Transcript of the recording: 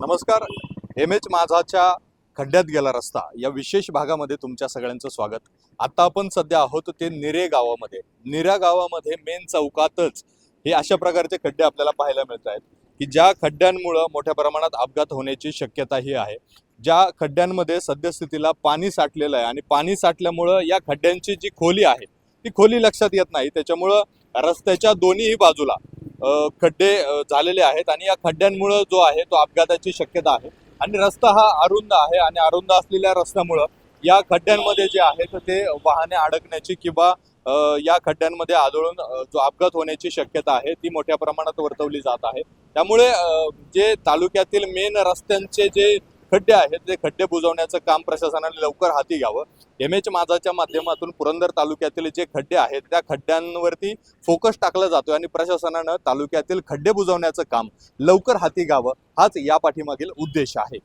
नमस्कार. M H माझाच्या खड्ड्यात गेला रस्ता. या विशेष भागामध्ये तुमच्या सगळ्यांचं स्वागत. आता आपण सध्या आहोत ते निरे गावामध्ये. निरा गावामध्ये मेन चौकातच हे अशा प्रकारचे खड्डे आपल्याला पाहायला मिळत आहेत की ज्या खड्ड्यांमुळं मोठ्या प्रमाणात अपघात होण्याची शक्यताही आहे. ज्या खड्ड्यांमध्ये सद्यस्थितीला पाणी साठलेलं आहे आणि पाणी साठल्यामुळं या खड्ड्यांची जी खोली आहे ती खोली लक्षात येत नाही. त्याच्यामुळं रस्त्याच्या दोन्हीही बाजूला खड्डे झालेले आहेत आणि या खड्ड्यांमुळं जो आहे तो अपघाताची शक्यता आहे. आणि रस्ता हा अरुंद आहे आणि अरुंद असलेल्या रस्त्यामुळं या खड्ड्यांमध्ये जे आहे तर ते वाहने अडकण्याची किंवा या खड्ड्यांमध्ये आदळून जो अपघात होण्याची शक्यता आहे ती मोठ्या प्रमाणात वर्तवली जात आहे. त्यामुळे जे तालुक्यातील मेन रस्त्यांचे जे खड्डे आहेत ते खड्डे बुजवण्याचं काम प्रशासनाने लवकर हाती घ्यावं. एम एच माझाच्या माध्यमातून पुरंदर तालुक्यातील जे खड्डे आहेत त्या खड्ड्यांवरती फोकस टाकला जातोय आणि प्रशासनानं तालुक्यातील खड्डे बुजवण्याचं काम लवकर हाती घ्यावं हाच या पाठीमागील उद्देश आहे.